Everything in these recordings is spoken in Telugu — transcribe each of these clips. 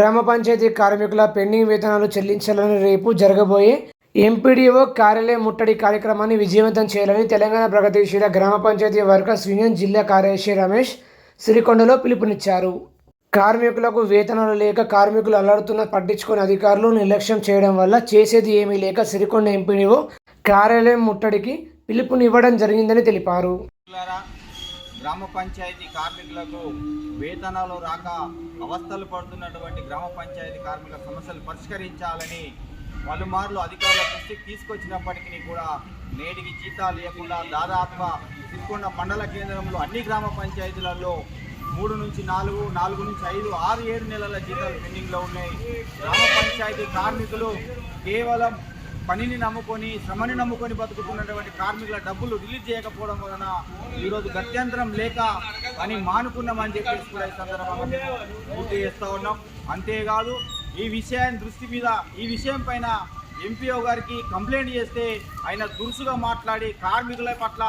గ్రామ పంచాయతీ కార్మికుల పెండింగ్ వేతనాలు చెల్లించాలని రేపు జరగబోయే ఎంపీడీఓ కార్యాలయం ముట్టడి కార్యక్రమాన్ని విజయవంతం చేయాలని తెలంగాణ ప్రగతిశీల గ్రామ పంచాయతీ వర్కర్స్ యూనియన్ జిల్లా కార్యదర్శి రమేష్ సిరికొండలో పిలుపునిచ్చారు. కార్మికులకు వేతనాలు లేక కార్మికులు అల్లాడుతున్న పట్టించుకుని అధికారులు నిర్లక్ష్యం చేయడం వల్ల చేసేది ఏమీ లేక సిరికొండ ఎంపీడీఓ కార్యాలయం ముట్టడికి పిలుపునివ్వడం జరిగిందని తెలిపారు. గ్రామ పంచాయతీ కార్మికులకు వేతనాలు రాక అవస్థలు పడుతున్నటువంటి గ్రామ పంచాయతీ కార్మికుల సమస్యలు పరిష్కరించాలని పలుమార్లు అధికారుల దృష్టికి తీసుకొచ్చినప్పటికీ కూడా నేటికి జీతాలు లేకుండా దాదాపుగా సిరికొండ మండల కేంద్రంలో అన్ని గ్రామ పంచాయతీలలో మూడు నుంచి నాలుగు నాలుగు నుంచి ఐదు ఆరు ఏడు నెలల జీతాలు పెండింగ్లో ఉన్నాయి. గ్రామ పంచాయతీ కార్మికులు కేవలం పనిని నమ్ముకొని శ్రమని నమ్ముకొని బతుకుతున్నటువంటి కార్మికుల డబ్బులు రిలీజ్ చేయకపోవడం వలన ఈరోజు గత్యంతరం లేక పని మానుకున్నామని చెప్పేసి కూడా ఈ సందర్భంగా పూర్తి చేస్తూ ఉన్నాం. అంతేకాదు ఈ విషయాన్ని దృష్టి మీద ఈ విషయం పైన ఎంపీఓ గారికి కంప్లైంట్ చేస్తే ఆయన దురుసుగా మాట్లాడి కార్మికుల పట్ల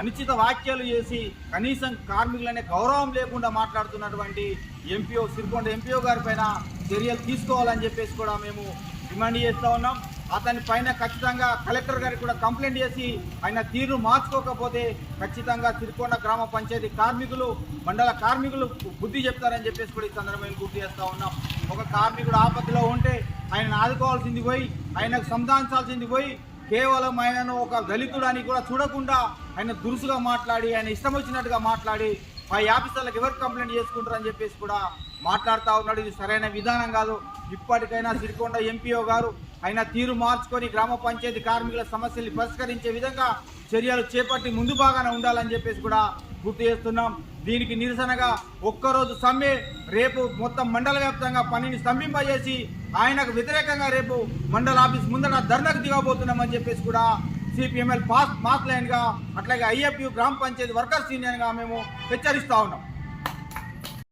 అనుచిత వ్యాఖ్యలు చేసి కనీసం కార్మికులనే గౌరవం లేకుండా మాట్లాడుతున్నటువంటి ఎంపీఓ సిరికొండ ఎంపీఓ గారి పైన చర్యలు తీసుకోవాలని చెప్పేసి కూడా మేము డిమాండ్ చేస్తూ ఉన్నాం. అతని పైన ఖచ్చితంగా కలెక్టర్ గారికి కూడా కంప్లైంట్ చేసి ఆయన తీరు మార్చుకోకపోతే ఖచ్చితంగా తిరుకొండ గ్రామ పంచాయతీ కార్మికులు మండల కార్మికులు బుద్ధి చెప్తారని చెప్పేసి కూడా ఈ సందర్భంగా గుర్తు చేస్తూ ఉన్నాం. ఒక కార్మికుడు ఆపత్తిలో ఉంటే ఆయన ఆదుకోవాల్సింది పోయి ఆయనకు సంధానించాల్సింది పోయి కేవలం ఆయనను ఒక దళితుడు అని కూడా చూడకుండా ఆయన దురుసుగా మాట్లాడి ఆయన ఇష్టం వచ్చినట్టుగా మాట్లాడి పై ఆఫీసర్లకు ఎవరు కంప్లైంట్ చేసుకుంటారని చెప్పేసి కూడా మాట్లాడుతూ ఉన్నాడు. ఇది సరైన విధానం కాదు. ఇప్పటికైనా సిరికొండ ఎంపీఓ గారు ఆయన తీరు మార్చుకొని గ్రామ పంచాయతీ కార్మికుల సమస్యల్ని పరిష్కరించే విధంగా చర్యలు చేపట్టి ముందు బాగానే ఉండాలని చెప్పేసి కూడా గుర్తు చేస్తున్నాం. దీనికి నిరసనగా ఒక్కరోజు సమ్మె రేపు మొత్తం మండల వ్యాప్తంగా పనిని స్తంభింపజేసి ఆయనకు వ్యతిరేకంగా రేపు మండల ఆఫీస్ ముందర ధర్నాకు దిగబోతున్నామని చెప్పేసి కూడా సిపిఎంఎల్ పాస్ మాస్ లైన్గా అట్లాగే ఐఎఫ్యు గ్రామ పంచాయతీ వర్కర్స్ యూనియన్గా మేము హెచ్చరిస్తూ ఉన్నాం.